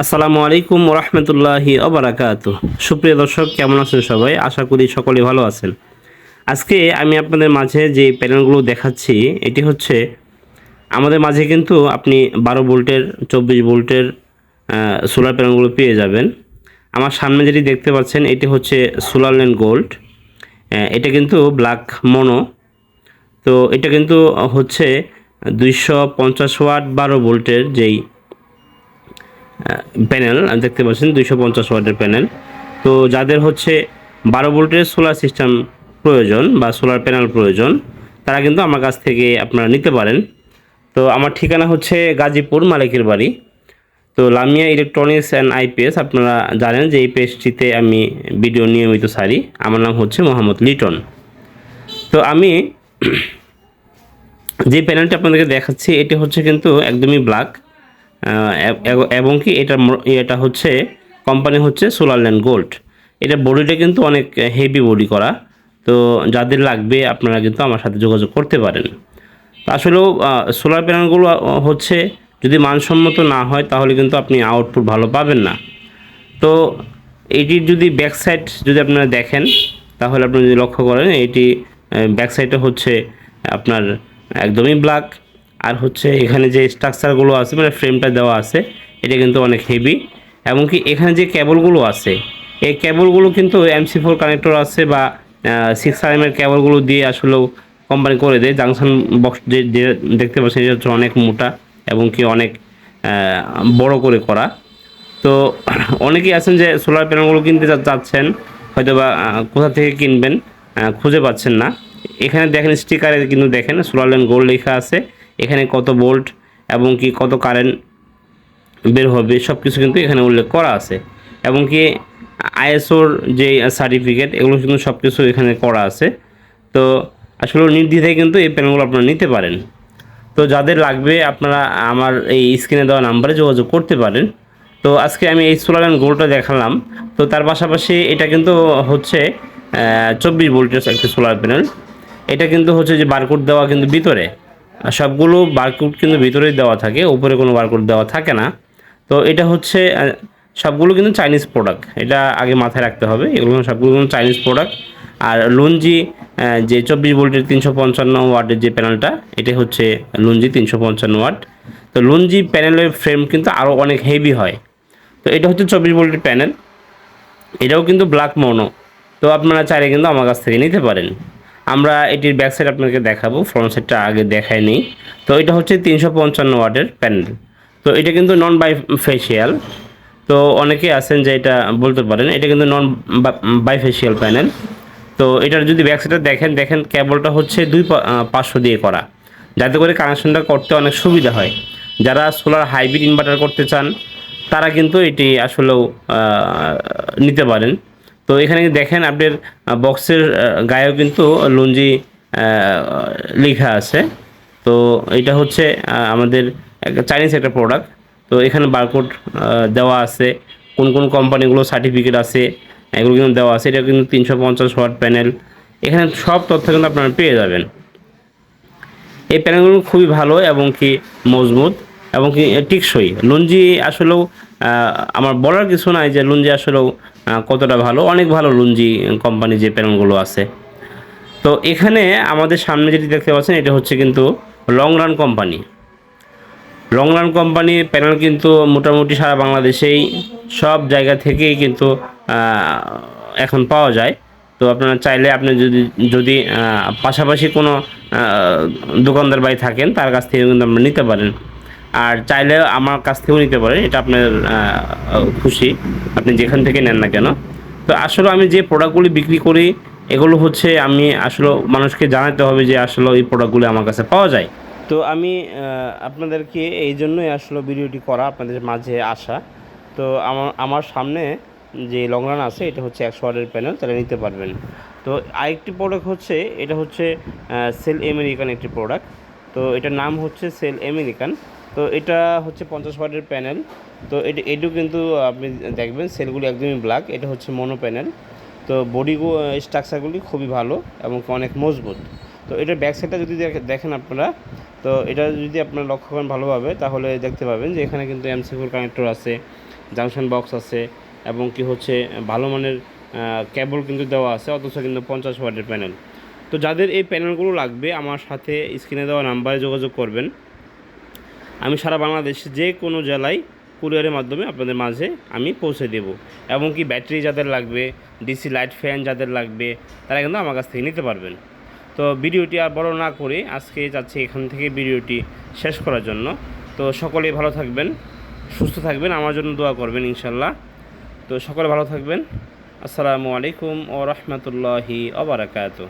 আসসালামু আলাইকুম রহমতুল্লাহি অবরাকাত সুপ্রিয় দর্শক, কেমন আছেন সবাই? আশা করি সকলে ভালো আছেন। আজকে আমি আপনাদের মাঝে যে প্যানেলগুলো দেখাচ্ছি, এটি হচ্ছে আমাদের মাঝে কিন্তু আপনি বারো ভোল্টের, চব্বিশ ভোল্টের সোলার প্যানেলগুলো পেয়ে যাবেন। আমার সামনে যেটি দেখতে পাচ্ছেন, এটি হচ্ছে সোলার ল্যান্ড গোল্ড এটা কিন্তু ব্ল্যাক মনো তো এটা কিন্তু হচ্ছে দুইশো পঞ্চাশ ওয়াট বারো ভোল্টের যেই প্যানেল দেখতে পাচ্ছেন দুইশো পঞ্চাশ ওয়াটের প্যানেল। তো যাদের হচ্ছে বারো ভোল্টের সোলার সিস্টেম প্রয়োজন বা সোলার প্যানেল প্রয়োজন, তারা কিন্তু আমার কাছ থেকে আপনারা নিতে পারেন। তো আমার ঠিকানা হচ্ছে গাজীপুর মালিকের বাড়ি। তো লামিয়া ইলেকট্রনিক্স অ্যান্ড আইপিএস, আপনারা জানেন যে এই পেজটিতে আমি ভিডিও নিয়মিত সারি। আমার নাম হচ্ছে মোহাম্মদ লিটন। তো আমি যে প্যানেলটা আপনাদেরকে দেখাচ্ছি, এটি হচ্ছে কিন্তু একদমই ব্ল্যাক। এবং কি এটার ম- এটা হচ্ছে কোম্পানি হচ্ছে সোলারল্যান্ড গোল্ড এটা বডিটা কিন্তু অনেক হেভি বডি করা। তো যাদের লাগবে, আপনারা কিন্তু আমার সাথে যোগাযোগ করতে পারেন। আসলেও সোলার প্যানেলগুলো হচ্ছে, যদি মানসম্মত না হয়, তাহলে কিন্তু আপনি আউটপুট ভালো পাবেন না। তো এটির যদি ব্যাক সাইড যদি আপনারা দেখেন, তাহলে আপনি যদি লক্ষ্য করেন, এটি ব্যাক সাইডে হচ্ছে আপনার একদমই ব্ল্যাক আর হচ্ছে এখানে যে স্ট্রাকচারগুলো আছে মানে ফ্রেমটা দেওয়া আছে, এটা কিন্তু অনেক হেভি এমনকি এখানে যে কেবলগুলো আছে, এই কেবলগুলো কিন্তু এমসি ফোর কানেক্টর আছে বা সিক্স আর এর কেবলগুলো দিয়ে আসলেও কোম্পানি করে দেয়। জাংশন বক্স যে দেখতে পাচ্ছেন, এটা হচ্ছে অনেক মোটা এবং কি অনেক বড় করে করা। তো অনেকেই আছেন যে সোলার প্যানেলগুলো কিনতে চাচ্ছেন হয়তো বা কোথা থেকে কিনবেন খুঁজে পাচ্ছেন না। এখানে দেখেন স্টিকারে কিন্তু দেখেন সোলার ল্যান্ড গোল্ড লেখা আছে। এখানে কত ভোল্ট এবং কি কত কারেন্ট বের হবে সব কিছু কিন্তু এখানে উল্লেখ করা আছে। এবং কি আইএসওর যে সার্টিফিকেট, এগুলো কিন্তু সব কিছু এখানে করা আছে। তো আসলে নির্দ্বিধায় কিন্তু এই প্যানেলগুলো আপনারা নিতে পারেন। তো যাদের লাগবে আপনারা আমার এই স্ক্রিনে দেওয়া নাম্বারে যোগাযোগ করতে পারেন। তো আজকে আমি এই সোলার অ্যান্ড গোল্ডটা দেখালাম। তো তার পাশাপাশি এটা কিন্তু হচ্ছে চব্বিশ ভোল্টের একটি সোলার প্যানেল এটা কিন্তু হচ্ছে যে বারকোড দেওয়া কিন্তু ভিতরে। সবগুলো বারকোড কিন্তু ভিতরেই দেওয়া থাকে, উপরে কোনো বারকোড দেওয়া থাকে না। তো এটা হচ্ছে সবগুলো কিন্তু চাইনিজ প্রোডাক্ট এটা আগে মাথায় রাখতে হবে, এগুলো সবগুলো কিন্তু চাইনিজ প্রোডাক্ট আর লুঞ্জি যে চব্বিশ ভোল্টের তিনশো পঞ্চান্ন ওয়াটের যে প্যানেলটা এটা হচ্ছে লুঞ্জি তিনশো পঞ্চান্ন ওয়াট। তো লুঞ্জি প্যানেলের ফ্রেম কিন্তু আরও অনেক হেভি হয়। তো এটা হচ্ছে চব্বিশ ভোল্টের প্যানেল এটাও কিন্তু ব্ল্যাক মনো তো আপনারা চাইলে কিন্তু আমার কাছ থেকে নিতে পারেন। আমরা এটির ব্যাক সাইড আপনাকে দেখাবো ফ্রন্ট সাইডটা আগে দেখাই নিই। তো এটা হচ্ছে তিনশো পঞ্চান্ন ওয়াটের প্যানেল তো এটা কিন্তু নন বাই ফেসিয়াল তো অনেকে আছেন যে এটা বলতে পারেন, এটা কিন্তু নন বাইফেশিয়াল প্যানেল তো এটার যদি ব্যাক সাইডটা দেখেন দেখেন কেবলটা হচ্ছে দুই পাঁচশো দিয়ে করা। যাতে করে কানেকশনটা করতে অনেক সুবিধা হয়। যারা সোলার হাইব্রিড ইনভার্টার করতে চান, তারা কিন্তু এটি আসলেও নিতে পারেন। তো এখানে দেখেন আপনার বক্সের গায়েও কিন্তু লুঞ্জি লেখা আছে। তো এটা হচ্ছে আমাদের চাইনিজ একটা প্রোডাক্ট তো এখানে বারকোড দেওয়া আছে। কোন কোন কোম্পানিগুলো সার্টিফিকেট আছে, এগুলো কিন্তু দেওয়া আছে। এটা কিন্তু তিনশো পঞ্চাশ ওয়াট প্যানেল এখানে সব তথ্য কিন্তু আপনারা পেয়ে যাবেন। এই প্যানেলগুলো খুবই ভালো এবং কি মজবুত। এবং কি টিকসই। লুঞ্জি আসলেও আমার বলার কিছু নাই যে লুঞ্জি আসলেও কতটা ভালো। অনেক ভালো লুঞ্জি কোম্পানি যে প্যানেলগুলো আছে। তো এখানে আমাদের সামনে যেটি দেখতে পাচ্ছেন, এটা হচ্ছে কিন্তু long run company long run কোম্পানির প্যানেল কিন্তু মোটামুটি সারা বাংলাদেশেই সব জায়গা থেকেই কিন্তু এখন পাওয়া যায়। তো আপনারা চাইলে আপনি যদি যদি পাশাপাশি কোনো দোকানদার বাড়ি থাকেন, তার কাছ থেকে কিন্তু আপনারা নিতে পারেন। আর চাইলে আমার কাছ থেকেও নিতে পারেন, এটা আপনার খুশি। আপনি যেখান থেকে নেন না কেন। তো আসলে আমি যে প্রোডাক্টগুলি বিক্রি করি, এগুলো হচ্ছে আমি আসলে মানুষকে জানাতে হবে যে আসলে এই প্রোডাক্টগুলি আমার কাছে পাওয়া যায়। তো আমি আপনাদেরকে এই জন্যই আসলে ভিডিওটি করা, আপনাদের মাঝে আসা। তো আমার আমার সামনে যে লং রান আছে, এটা হচ্ছে একশো ওয়াটের প্যানেল তাহলে নিতে পারবেন। তো আরেকটি প্রোডাক্ট হচ্ছে, এটা হচ্ছে সেল আমেরিকান একটি প্রোডাক্ট তো এটার নাম হচ্ছে সেল আমেরিকান তো এটা হচ্ছে পঞ্চাশ ওয়াটের প্যানেল। তো এটা, এটিও কিন্তু আপনি দেখবেন, সেলগুলি একদমই ব্ল্যাক এটা হচ্ছে মনো প্যানেল তো বডি স্ট্রাকচারগুলি খুবই ভালো এবং অনেক মজবুত। তো এটার ব্যাক সাইডটা যদি দেখে- দেখেন আপনারা, তো এটা যদি আপনারা লক্ষ্য করেন ভালোভাবে, তাহলে দেখতে পাবেন যে এখানে কিন্তু এমসিফোর কানেক্টর আছে জাংশন বক্স আছে, এবং কি হচ্ছে, ভালো মানের কেবল কিন্তু দেওয়া আছে, অথচ কিন্তু পঞ্চাশ ওয়াটের প্যানেল তো যাদের এই প্যানেলগুলো লাগবে, আমার সাথে স্ক্রিনে দেওয়া নাম্বারে যোগাযোগ করবেন। আমি সারা বাংলাদেশে যে কোনো জেলায় কুরিয়ারের মাধ্যমে আপনাদের মাঝে আমি পৌঁছে দেব। এবং কি ব্যাটারি যাদের লাগবে, ডিসি লাইট ফ্যান যাদের লাগবে, তারা কিন্তু আমার কাছ থেকে নিতে পারবেন। তো ভিডিওটি আর বড় না করে আজকে যাচ্ছি এখান থেকে ভিডিওটি শেষ করার জন্য। তো সকলেই ভালো থাকবেন, সুস্থ থাকবেন, আমার জন্য দোয়া করবেন ইনশাল্লাহ। তো সকলে ভালো থাকবেন। আসসালামু আলাইকুম ও রহমতুল্লাহি আবরাকাতু